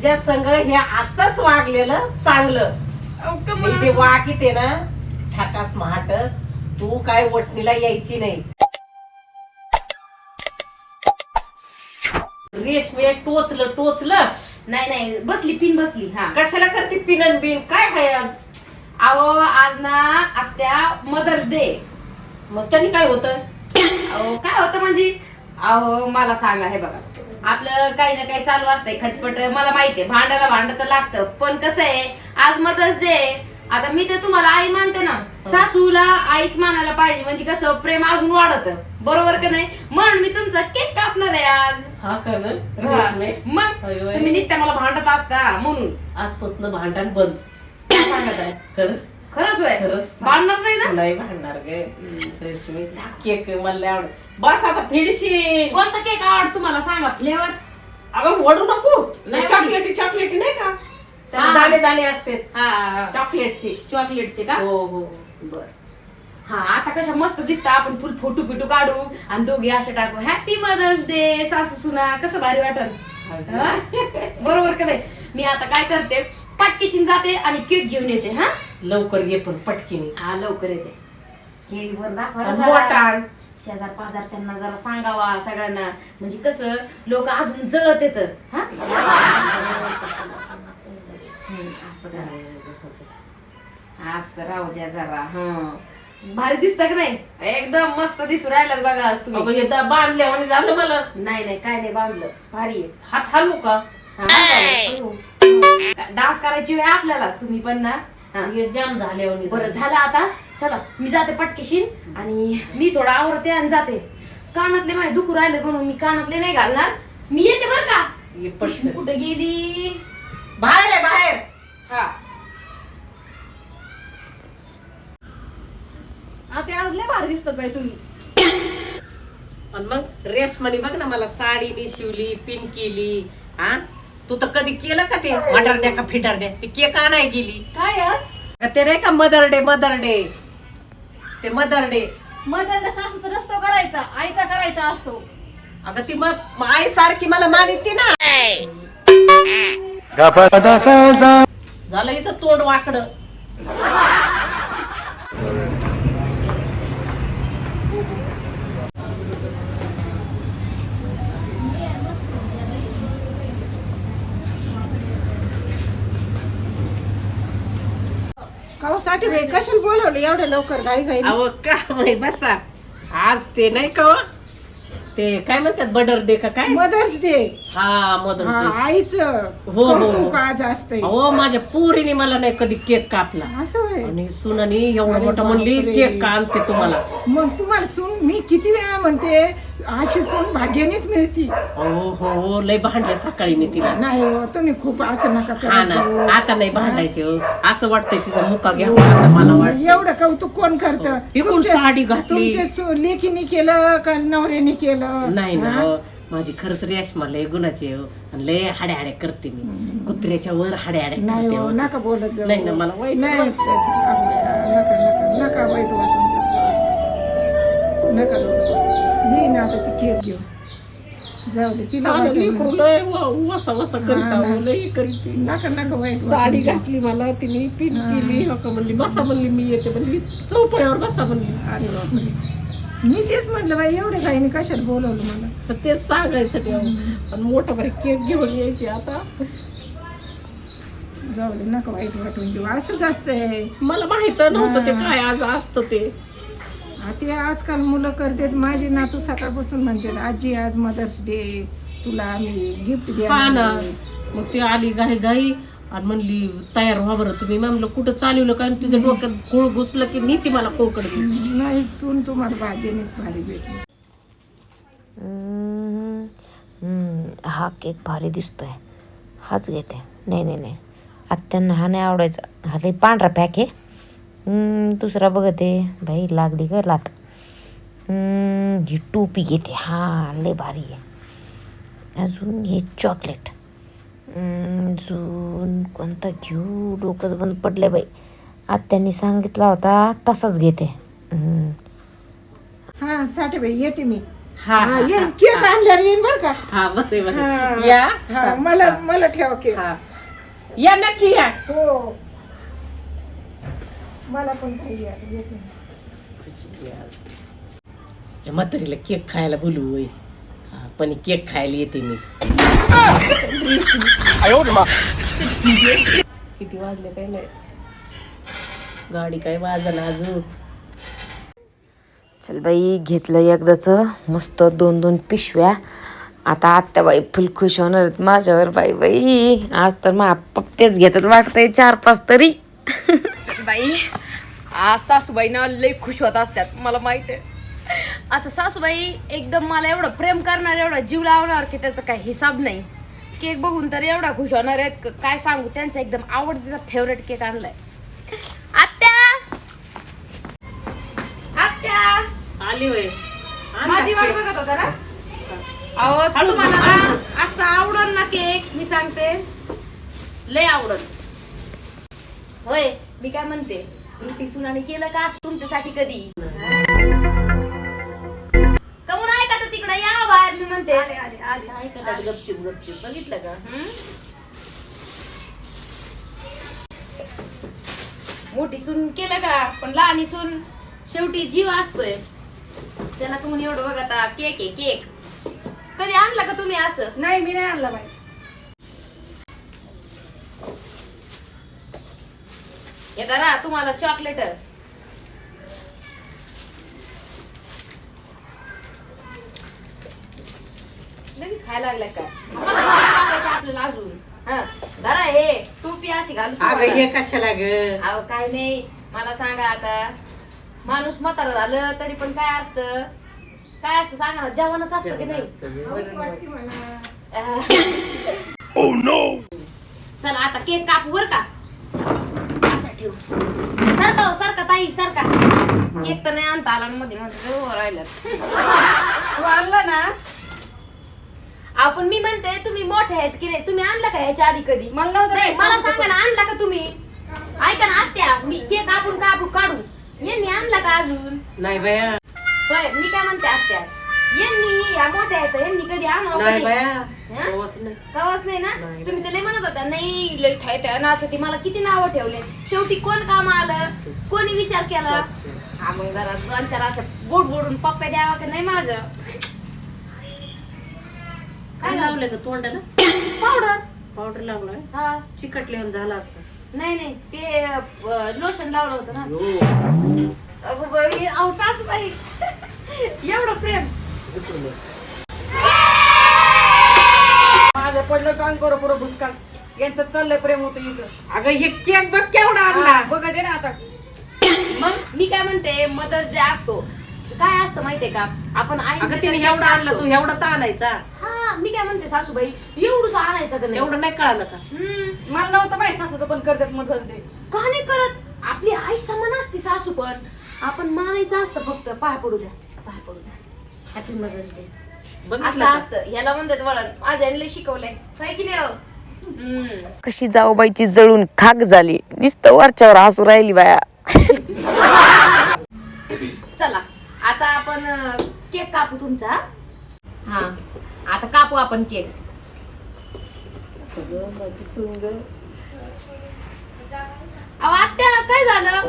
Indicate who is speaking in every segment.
Speaker 1: तुझ्या संघ हे असंच वागलेलं चांगलं. हे जे वागित आहे ना ठाकास महाट तू काय वटणीला यायची नाही. रेशमे टोचलं टोचलं.
Speaker 2: नाही नाही बसली पिन बसली हा.
Speaker 1: कशाला करते पिनन बिन? काय आहे आज?
Speaker 2: अहो आज ना आत्या मदर्स डे.
Speaker 1: मग त्यांनी काय होतं?
Speaker 2: अहो काय होतं म्हणजे? अहो मला सांगा हे बघा. आपलं काही ना काही चालू असतंय खटपट. मला माहितीये भांडायला भांड तर लागतं. पण कसं आहे आज मदर्स डे आता मी तर तुम्हाला आई मानते ना सासूला आईच मानायला पाहिजे. म्हणजे कसं प्रेम अजून वाढत. बरोबर का नाही? म्हणून मी तुमचा केक कापणार आहे आज.
Speaker 1: हा करण
Speaker 2: हा.
Speaker 1: रेशमे?
Speaker 2: मग
Speaker 1: होय, होय.
Speaker 2: तुम्ही नुसत्या मला भांडत असता म्हणून.
Speaker 1: आजपासून भांडण बंद.
Speaker 2: सांगत आहे?
Speaker 1: खरंच.
Speaker 2: खरंच होय?
Speaker 1: खरंच.
Speaker 2: भांडणार नाही ना?
Speaker 1: नाही भांडणार गे. रेशमी केक मला लय आवड बस आता फिडशी.
Speaker 2: कोणता केक आवड तुम्हाला? सांगा. फ्लेवर
Speaker 1: अगं वडू नको.
Speaker 2: नाही
Speaker 1: चॉकलेटी चॉकलेटी नाही का? त्याला
Speaker 2: हा.
Speaker 1: दाणे दाणे असते.
Speaker 2: हा.
Speaker 1: चॉकलेटची.
Speaker 2: चॉकलेटचे का?
Speaker 1: हो हो.
Speaker 2: बर. हा आता कशा मस्त दिसत. आपण फुल फोटो पिटू काढू आणि दोघे असे टाकू. हॅपी मदर्स डे सासू सुना. कसं भारी वाटल हा? बरोबर का नाही? मी आता काय करते? पटकेशीन जाते आणि केक घेऊन येते हा?
Speaker 1: लवकर ये पण पटकीने.
Speaker 2: हा लवकर येते. केक वर दाखवा जरा. शेजार पाजारच्यांना जरा सांगावा सगळ्यांना. म्हणजे कसं लोक अजून जळत येत हा? हम्म, असं करा. असं राहू द्या जरा हा. भारी दिसत का नाही? एकदम मस्त दिसू राहिलात बघा आज
Speaker 1: अगं
Speaker 2: तुम्ही
Speaker 1: हे दा- बांधल्यावानी झालं मला.
Speaker 2: नाही नाही काय नाही बांधलं. भारी आहे.
Speaker 1: हात हालू का?
Speaker 2: डान्स करायची वेळ आपल्याला तुम्ही पण ना? हा.
Speaker 1: हे जाम झाल्यावानी
Speaker 2: बरं
Speaker 1: झालं.
Speaker 2: झालं आता. चला मी जाते पटकेशीन आणि मी थोडा आवरते आणि जाते. कानातले माझे दुखू राहिले म्हणून मी कानातले नाही घालणार. मी येते बर का? कुठे गेली?
Speaker 1: बाहेर आहे बाहेर.
Speaker 2: हा.
Speaker 3: आता आज लय भारी दिसतात बाई तुम्ही.
Speaker 1: पण मग रेशमानी बघ ना मला साडी शिवली पिन केली हा? तू तर कधी केलं का ते मडरड्या का फिटरड्या ती केक आणाय गेली.
Speaker 3: काय आज?
Speaker 1: का ते नाही का मदर डे मदर डे? ते मदर डे.
Speaker 3: मदर सासूचा नसतो करायचा आईचा करायचा असतो.
Speaker 1: अगं ती मग आई सारखी मला मानिती ना. झालं हिचं तोंड वाकडं.
Speaker 4: कावासाठी बाई कशाला बोलवलं? एवढं लवकर गाई गाई
Speaker 1: अहो का माहीत बसा. आज ते नाही का हो? ते काय म्हणतात बडर डे का काय?
Speaker 4: मदर्स डे
Speaker 1: हा मदर
Speaker 4: हा
Speaker 1: डे
Speaker 4: आईचं
Speaker 1: हो, हो.
Speaker 4: कौतुक आज असतंय
Speaker 1: अहो माझ्या पोरीने मला नाही कधी केक कापला.
Speaker 4: असं होय?
Speaker 1: आणि सुनानी एवढा मोठा म्हणली. केक का आणते तुम्हाला?
Speaker 4: मग तुम्हाला सून मी किती वेळा म्हणते अशी सून भाग्यानेच मिळती
Speaker 1: हो हो हो लय भांडले सकाळी मी तिला
Speaker 4: नाही हो तुम्ही खूप असं नका
Speaker 1: हा ना
Speaker 4: करायचं
Speaker 1: आता नाही भांडायचे हो. असं वाटतंय तिचा मुका घ्यावा आता मला वाटत
Speaker 4: एवढं कौतुक कोण करत
Speaker 1: इकडून साडी घातली.
Speaker 4: तुमच्या लेकीने केलं का नवऱ्याने केलं
Speaker 1: नाही ना
Speaker 4: हा?
Speaker 1: हो. माझी खरंच रेशमा लय गुणाची हो. आणि लय हाड्या हाड्या करते मी कुत्र्याच्या वर हाड्या हाड्या
Speaker 4: नाही
Speaker 1: करते
Speaker 4: हो
Speaker 1: हो.
Speaker 4: नका बोलत जाऊ.
Speaker 1: नाही ना, मला वाईट
Speaker 4: नाही नका नका नका वाईट वाटून नका ये ना आता ती केक घेऊ. जाऊ दे तिला वाटेल ना.
Speaker 1: वसा वसा करीत
Speaker 4: हा
Speaker 1: आहो. लय करीत ती.
Speaker 4: नका नका वाईट
Speaker 1: साडी घातली मला तिने पिन केली हो का म्हणली बसा म्हणली मी येते म्हणली चौपड्यावर बसा म्हणली.
Speaker 4: अरे बापरे. मी तेच म्हटलं बाई एवढ्या गाईने कशाला बोलवलं मला?
Speaker 1: तर तेच सांगायसाठी. पण मोठा बरे केक घेऊन यायची आता.
Speaker 4: जाऊ दे नका वाईट वाटून देऊ. असंच असतंय
Speaker 1: मला माहीत नव्हतं ते काय आज असतं ते.
Speaker 4: ते आजकाल मुलं करतात. माझी नातू सकाळपासून म्हणतात आजी आज मदर्स डे तुला आम्ही गिफ्ट
Speaker 1: हा ना. मग ती आली घाई घाई आणि म्हणली तयार व्हा बरं तुम्ही. मी म्हणलं कुठं चालवलं काय? आणि तिच्या डोक्यात गुळ घुसलं की नीती मला कोकड
Speaker 4: नाही सून तुम्हाला भाग्यानेच भारी भेटली.
Speaker 5: हम्म, हा केक भारी दिसतोय. हाच घेते. नाही नाही नाही. आत्यांना हा नाही आवडायचा. हा लई पांढरा पॅक आहे. दुसरा बघते बाई लागली का लात. हम्म, ही टोपी घेते. हा लय भारी आहे. अजून हे चॉकलेट हम्म, अजून कोणता घेऊ? डोकंच बंद पडले बाई. आत्यांनी सांगितला होता तसाच घेते. हम्म.
Speaker 4: हा साठे बाई येते मी.
Speaker 1: हा
Speaker 4: येईन केक
Speaker 1: हा.
Speaker 4: आणल्यावर येईन बर का?
Speaker 1: हा बरे
Speaker 4: हा.
Speaker 1: बरे या.
Speaker 4: हा, मला मला ठेवा केक.
Speaker 1: हा. या नक्की या.
Speaker 4: हो. मला पण काही यायला येत नाही.
Speaker 1: या म्हातारीला केक खायला बोलू होय. हा पण केक खायला येते मी. किती वाजले काय नाही गाडी काय वाजना अजून?
Speaker 5: चल बाई घेतलं एकदाच. मस्त दोन दोन पिशव्या. आता आत्याबाई फुल खुश होणार आहेत माझ्यावर बाई बाई. आज तर मा पप्पेच घेतात वाटतंय चार पाच तरी.
Speaker 2: बाई. आज सासूबाई ना लई खुश होत असतात मला माहीत आहे. आता सासूबाई एकदम मला एवढं प्रेम करणार एवढं जीव लावणार की त्याचा काही हिसाब नाही. केक बघून तर एवढा खुश होणार आहेत काय सांगू त्यांचा एकदम आवडतीचा फेवरेट केक आणलाय. आत्या! आत्या!
Speaker 1: आली होय.
Speaker 2: माझी वाट बघत होता ना? अहो तुम्हाला ना असं आवडल ना केक मी सांगते. लय आवडल होय मी काय म्हणते? ती सुनाने केलं का तुमच्यासाठी कधी? कमून ऐका तर तिकडे या बाहेर मी म्हणते. गपचूप गपचूप. बघितलं का? मोठी सून केलं का? पण लहानी सून शेवटी जीव असतोय. त्याला तुम्ही एवढं बघा केक आहे केक. कधी आणला का तुम्ही असं?
Speaker 4: नाही मी नाही आणला बाई.
Speaker 2: येता ना तुम्हाला चॉकलेट लगेच खायला लागलाय काय? खायचं आपल्याला अजून हा जरा हे टोपी अशी घालू
Speaker 1: अगं
Speaker 2: तुम्हाला.
Speaker 1: हे कशाला ग?
Speaker 2: अहो काय नाही मला सांगा आता. माणूस म्हातारा झालं तरी पण काय असतं? काय असतं सांगा ना जेवणच असतं की नाही? चला आता केक कापू बर का? ठेवू. सारखा हो, सारखा ताई सारखा. केक तर नाही आणता आला मध्ये मध्ये राहिलं.
Speaker 4: तू आणला ना?
Speaker 2: आपण मी म्हणते तुम्ही मोठे आहेत की नाही? तुम्ही आणला का ह्याच्या आधी कधी?
Speaker 4: मला नव्हतं
Speaker 2: नाही मला सांगा ना आणला का तुम्ही? ऐका ना आत्या मी केक कापून कापू काढू. यांनी आणला का अजून?
Speaker 1: नाही बाया.
Speaker 2: होय मी काय म्हणते आत्या? यांनी या मोठ्या आहेत यांनी कधी आणा
Speaker 1: नाही बाया
Speaker 2: हा?
Speaker 1: कवाच नाही.
Speaker 2: ना?
Speaker 1: नाही.
Speaker 2: तुम्ही तर लय म्हणत होता नाही लय थाय त्या नाच ती मला किती नावं ठेवले? शेवटी कोण काम आलं? कोणी विचार केला? हा मग जरा दोन चार असं बोट बोडून पप्प्या द्यावा की नाही माझं?
Speaker 1: काय लावलंय ग तोंडाला?
Speaker 2: पावडर
Speaker 1: पावडर लावलाय?
Speaker 2: हा.
Speaker 1: चिकटल्यावर झाला असं.
Speaker 2: नाही नाही ते लोशन लावलं होतं ना. अगं बाई अहो सासूबाई एवढं प्रेम.
Speaker 3: माझं पडलं काम करो पुरं भुसकाळ. यांचं चाललंय प्रेम होतं इथं.
Speaker 1: अगं हे केक बघ केवढा आणला.
Speaker 3: बघा दे ना आता.
Speaker 2: मग मी काय म्हणते मदर्स डे असतो काय असतं माहितीये का? आपण
Speaker 1: अगं
Speaker 2: आई
Speaker 1: तिने एवढा आणला तू एवढा तर आणायचा.
Speaker 2: हा मी काय म्हणते सासूबाई एवढंच आणायचं का नाही?
Speaker 1: एवढं नाही कळालं का?
Speaker 2: हम्म,
Speaker 3: मला नव्हतं माहीत सासूचं पण करतात म्हणतात ते.
Speaker 2: का नाही करत? आपली आई समान असते सासू पण. आपण मानायचं असतं फक्त पाय पडू द्या पाय पडू द्या. हॅपी मदर्स डे असं? असतं. याला म्हणतात वळण. माझ्या आईने लय शिकवलंय. काय की नाही हो? हम्म.
Speaker 5: कशी जाऊबाईची जळून खाक झाली. नुसतं वरच्यावर हसू राहिली बाया.
Speaker 2: चला. आता आपण अं, केक कापू तुमचा. हा. आता कापू आपण केक. अहो आत्या काय झालं?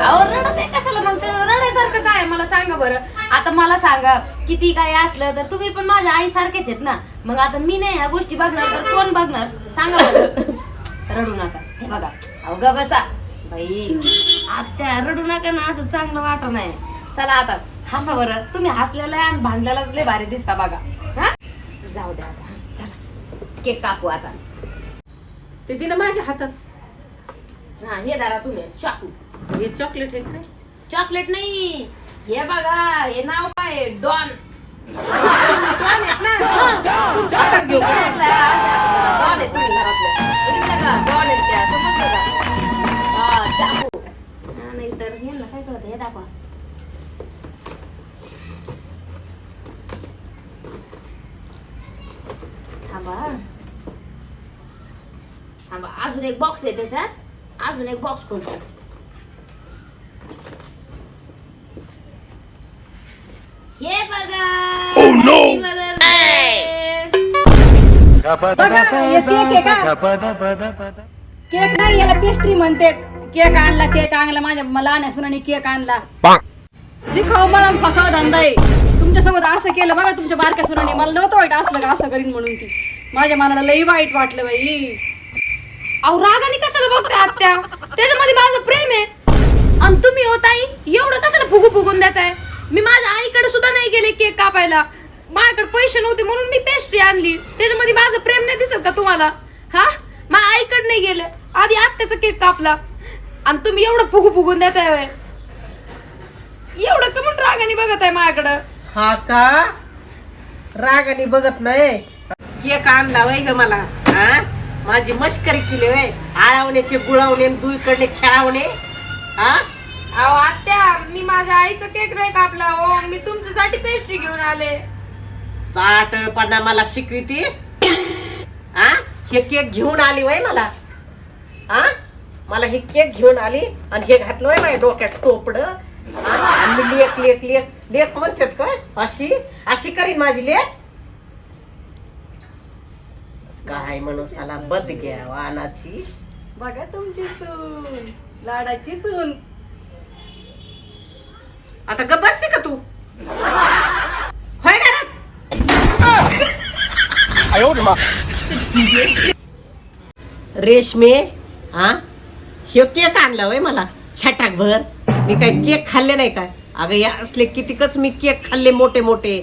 Speaker 2: अहो रडत आहे कशाला मग? ते रडायसारखं काय? आहे? मला सांगा बरं. आता मला सांगा किती काय असलं तर तुम्ही पण माझ्या आई सारखेच आहेत ना? मग आता मी नाही ह्या गोष्टी बघणार तर कोण बघणार? सांगा बरं. रडू नका. हे बघा. अहो बसा. बाई आत्या रडू नका ना असं चांगलं वाटत नाही. चला आता हसा बरं. तुम्ही हसलेला आहे आणि भांडल्यालाच लय भारी दिसता बघा. हा? जाऊ द्या आता. चला. केक कापू आता.
Speaker 1: ते दिलं माझ्या हातात.
Speaker 2: हा हे धरा तुम्ही. चाकू
Speaker 1: हे चॉकलेट आहे काय
Speaker 2: चॉकलेट नाही. हे बघा हे नाव काय आहे? डॉन. डॉन आहेत ना? तुमच्या हातात घेऊ का? अशा हातात डॉन आहे तुम्ही घरातलं. बघितलं का? डॉन आहेत त्या. समजलं का? हा चाकू. हा नाही तर हे ना काय कळत हे दाखवा. थांबा. थांबा अजून एक बॉक्स आहे त्याच्यात. अजून एक बॉक्स खोलतो. हे
Speaker 3: बघा oh, केक नाही याला पेस्ट्री म्हणते. केक आणला केक आणला. माझ्या मला आणि सुनाने केक आणला. दिखाव मला फसाव धंदा आहे. तुमच्यासोबत असं केलं बघा तुमच्या बारक्या सुनाने. मला नव्हतं वाईट असलं का असं करीन म्हणून ती. माझ्या मनाला लई वाईट वाटलं बाई.
Speaker 2: अहो रागाने कशाला बघताय आत्या त्याच्यामध्ये माझं प्रेम आहे. आणि तुम्ही हो ताई एवढं कशाला फुगू फुगून देताय? मी माझ्या आईकडे सुद्धा नाही गेले केक कापायला. माझ्याकडे पैसे नव्हते म्हणून मी पेस्ट्री आणली. त्याच्यामध्ये माझं प्रेम नाही दिसत का तुम्हाला? हा? माझ्या आईकडे नाही गेले. आधी आत्याचा केक कापला. आणि तुम्ही एवढं फुगू फुगून देताय व्हय. एवढं का म्हणून रागाने बघत आहे माझ्याकडं?
Speaker 1: हा का? रागाने बघत नाही? केक आणला वय ग मला. हा? माझी मस्करी केली वय आळवण्याचे गुळवणे दुईकडले खेळावणे. हा?
Speaker 2: अहो आत्या मी माझ्या आईचा केक नाही कापला हो मी तुमच्यासाठी पेस्ट्री घेऊन आले.
Speaker 1: चाटपणा मला शिकविती हा? हे केक घेऊन आली वय मला. हा? मला हे केक घेऊन आली आणि हे घातलं वय माझ्या डोक्यात टोपड. आणि मी लेक लेक लेक लेक म्हणतात काय? अशी? अशी करीन माझी लेक काय म्हणू साला बद घ्या वानाची
Speaker 3: बघा तुमची सून लाडाची सून.
Speaker 1: आता गप बसते का तू? होय घरात रेशमे हा? ह्यो केक आणला होय मला छटाक भर मी काय केक खाल्ले नाही काय? अगं या असले कितीकच मी केक खाल्ले मोठे मोठे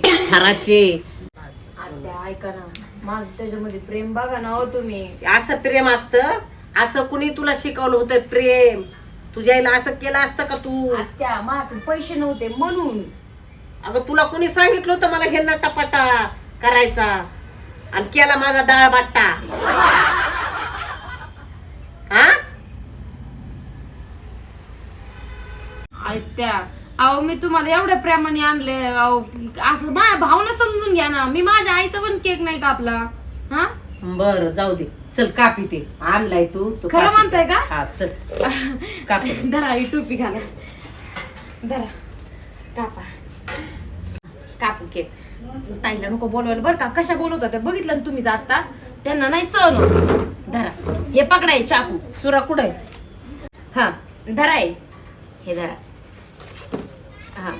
Speaker 2: आत्या ऐका ना. माझं त्याच्यामध्ये प्रेम बघा ना हो तुम्ही.
Speaker 1: असं प्रेम असतं? असं कुणी तुला शिकवलं होतं प्रेम? तुझ्या आईला असं केलं असतं का तू?
Speaker 2: आत्या माझ्याकडे पैसे नव्हते म्हणून.
Speaker 1: अगं तुला कुणी सांगितलं होतं मला हे नटापटा करायचा? आणि केला माझा डाळ बाट्टा हा?
Speaker 2: आत्या अहो मी तुम्हाला एवढ्या प्रेमाने आणले अहो असं माझ्या भावना समजून घ्या ना. मी माझ्या आईचा पण केक नाही कापला. हा?
Speaker 1: बर जाऊ दे. चल कापी ते. आणलाय तू तू
Speaker 2: खरं
Speaker 1: कापी
Speaker 2: म्हणताय
Speaker 1: ते.
Speaker 2: का?
Speaker 1: हा चल. कापी.
Speaker 2: धरा ही टोपी घाला. धरा. कापा. कापू केक. ताईला नको बोलवायला बरं का? कशा बोलवत होत्या बघितलं ना तुम्हीच आता? त्यांना नाही सहन होत. धरा. हे पकडाय चाकू.
Speaker 1: सुरा कुठे
Speaker 2: हा धरा हे. हे धरा. हा.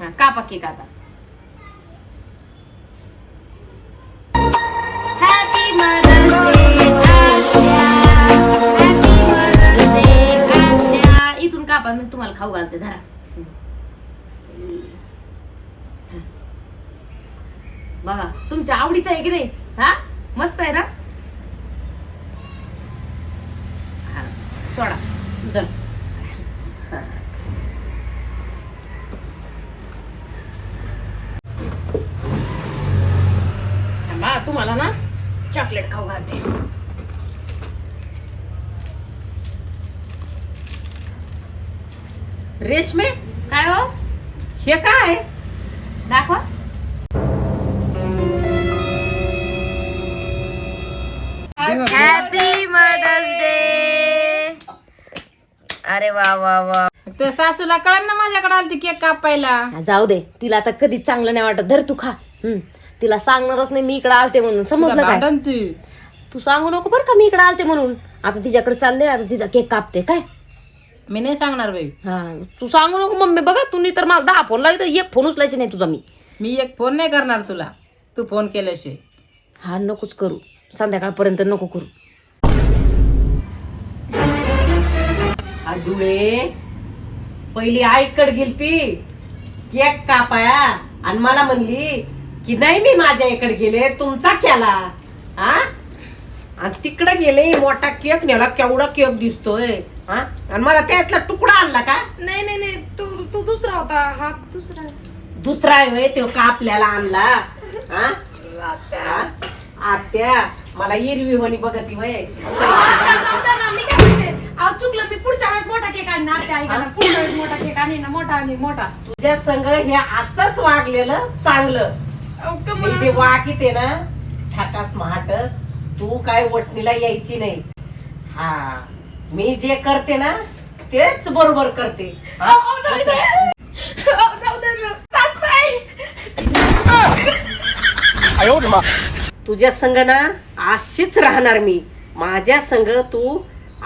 Speaker 2: हा कापा केक आता? इथून कापा मी तुम्हाला खाऊ घालते धरा. बघा तुमच्या आवडीचं आहे की नाही? हा? मस्त आहे ना? हा सोडा
Speaker 1: चल
Speaker 2: थांबा तुम्हाला ना चॉकलेट खाऊ घालते
Speaker 1: रेशमे
Speaker 2: काय हो?
Speaker 1: हे? काय
Speaker 2: दाखवा हॅपी मदर्स डे अरे वा वा वा.
Speaker 4: ते सासूला कळण ना माझ्याकडे आलती केक कापायला.
Speaker 2: जाऊ दे. तिला आता कधीच चांगलं नाही वाटत. धर तू खा. हम्म. तिला सांगणारच नाही मी इकडे आलते म्हणून. समजलं काय?
Speaker 4: भांडण ती.
Speaker 2: तू सांगू नको बरं का मी इकडे आलते म्हणून. आता तिच्याकडे चालले आता तिचा केक कापते. काय?
Speaker 4: मी नाही सांगणार बाई.
Speaker 2: हा तू सांगू नको मम्मी बघा तुम्ही तर मला दहा फोन लागले तर एक फोन उचलायचे नाही तुझा मी.
Speaker 4: मी एक फोन नाही करणार तुला. तू फोन केल्याशिवाय.
Speaker 2: हा नकोच करू. संध्याकाळपर्यंत नको करू.
Speaker 1: डुळे. पहिली आईकड गेलती. केक कापाया. आणि मला म्हणली की नाही मी माझ्या इकडे गेले. तुमचा केला. हा आणि तिकडे गेले मोठा केक नेला. केवढा केक दिसतोय. हा? आणि मला त्यातला तुकडा आणला का?
Speaker 2: नाही नाही नाही. तू तू दुसरा होता. हा दुसरा.
Speaker 1: दुसरा आहे होय तो का आपल्याला आणला? हा? हा? आत्या मला हिरवी होणी बघती वय
Speaker 2: मी काय म्हणते? अहो, चुकलं मी पुढच्या वेळेस मोठा केक आणणार. आत्या ऐका ना. पुढच्या वेळेस मोठा केक आणि ना. मोठा आणि मोठा.
Speaker 1: तुझ्या संग हे असंच वागलेलं चांगलं.
Speaker 2: अहो, का
Speaker 1: मी
Speaker 2: मला
Speaker 1: जे वाकीत आहे ना ठाकास महाट तू काय वटणीला यायची नाही. हा. मी जे करते ना तेच बरोबर करते. तुझ्या संग ना अशीच राहणार मी. माझ्या संग तू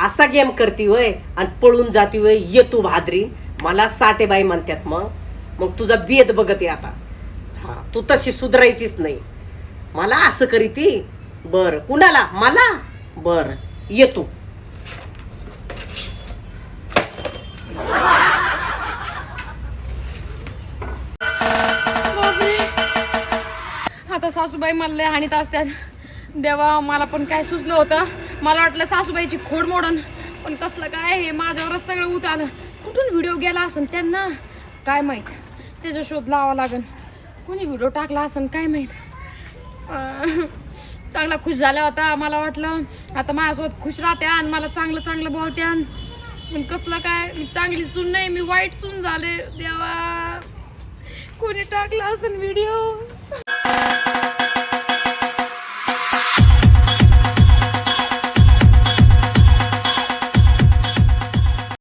Speaker 1: असा गेम करती वय आणि पळून जाती वय ये तू भाद्री. मला साठेबाई म्हणतात मग. मग तुझा बेद बघते आता. हा तू तशी सुधरायचीच नाही. मला असं करीती. बर कुणाला? मला? बर ये तू.
Speaker 2: आता सासूबाई मला लय हानीत असतात देवा मला पण काय सुचलं होतं. मला वाटलं सासूबाईची खोड मोडन. पण कसलं काय हे माझ्यावरच सगळं उतारलं आलं कुठून व्हिडिओ गेला असन त्यांना? काय माहीत? त्याचा शोध लावा लागन. कोणी व्हिडिओ टाकला असन काय माहीत? चांगला खुश झाला होता मला वाटलं. आता माझ्यासोबत खुश राहते आणि मला चांगलं चांगलं बोलते पण कसलं काय मी चांगली सून नाही मी वाईट सून झाले. देवा कोणी टाकला असन व्हिडिओ